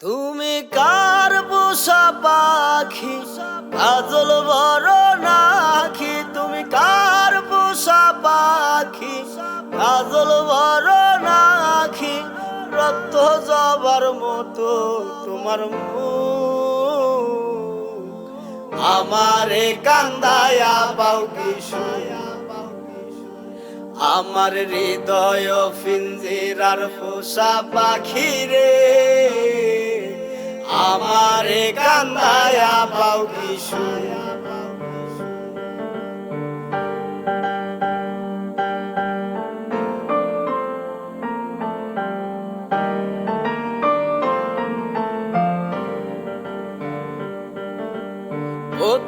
তুমি কার পোষা পাখি? কাজল বড় নাখি তুমি কার পোষা পাখি? কাজল বড় নাখি রক্ত জবার মতো তোমার আমারে কান্দায়া পাও কিশোর আমার হৃদয় ফিঞ্জিরার পোষা পাখি রে। আমারে কান্দায়া পাও কিশোর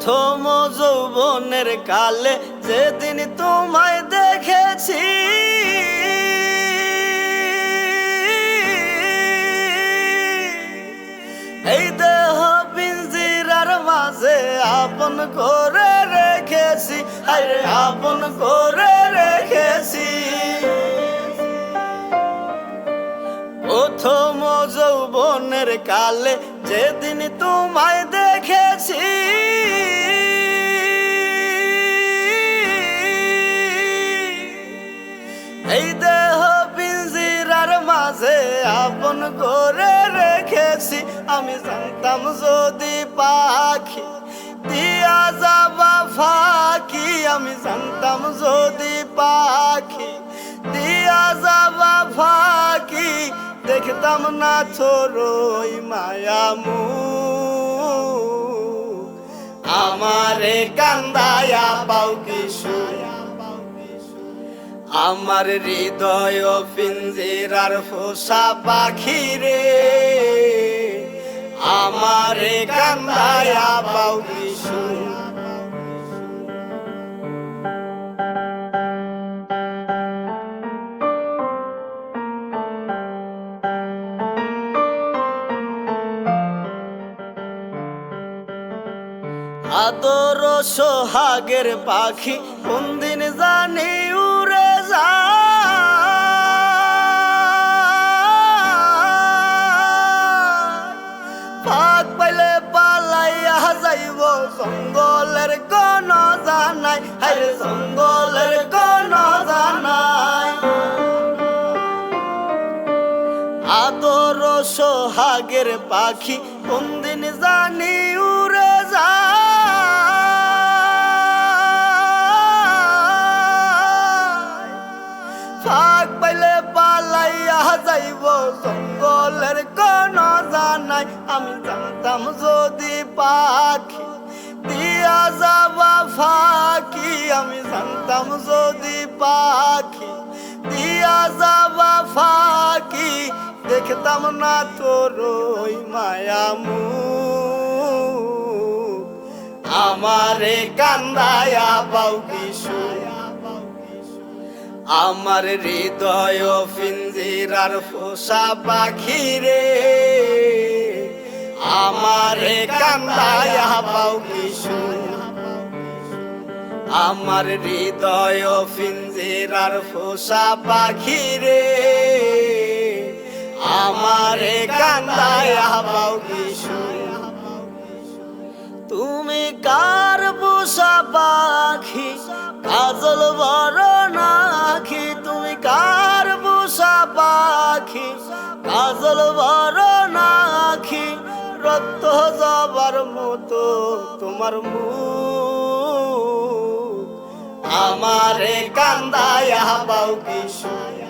প্রথম যৌবনের কালে যেদিন তোমায় দেখেছি মাঝে আপন করে রেখেছি। আরে আপন করে রেখেছি। প্রথম যৌবনের কালে যেদিন তোমায় দেখেছি, এই দেহ পিঞ্জিরার মাঝে আপন করে রেখেছি। আমি জানতাম যদি পাখি দিয়া যাবা ফাঁকি, আমি জানতাম যদি পাখি। দিয়া যাবা ফাঁকি, দেখতাম না ছোরই মায়ামু আমারে কান্দায়া পাও কিশোর আমার হৃদয় পিঞ্জিরার ফোসা পাখি রে। আমারে কান্দায়া পাও আদর সোহাগের পাখি কোনদিন জানি উড়ে যায়। পাক পাইলে পালাইয়া যাইব, জঙ্গলের কোন জানাই। হায় জঙ্গলের কোন জানাই। আদর সোহাগের পাখি কোনদিন জানি উড়ে ফাঁক পাইলে পালাইয়া যাইব। জঙ্গলের কোন জানাই আমি জানতাম যদি পাখি দিয়া যাবা ফাঁকি। আমি জানতাম যদি পাখি দিয়া যাবা ফাঁকি। দেখতাম না তোর ওই মায়ামু আমারে কান্দায়া পাও কিশোর। আমার হৃদয় পিঞ্জিরার ফোসা পাখি রে। আমারে কান্দায়া আমার হৃদয় পিঞ্জিরার ফোসা পাখি রে। আমারে কান্দায়া কিশোর তুমি কার পোষা পাখি? কাজল বড় পাখি কাজল বড় নাখি রক্ত যাবার মতো তোমার মুখ। আমারে কান্দায় বাউ কিশোর।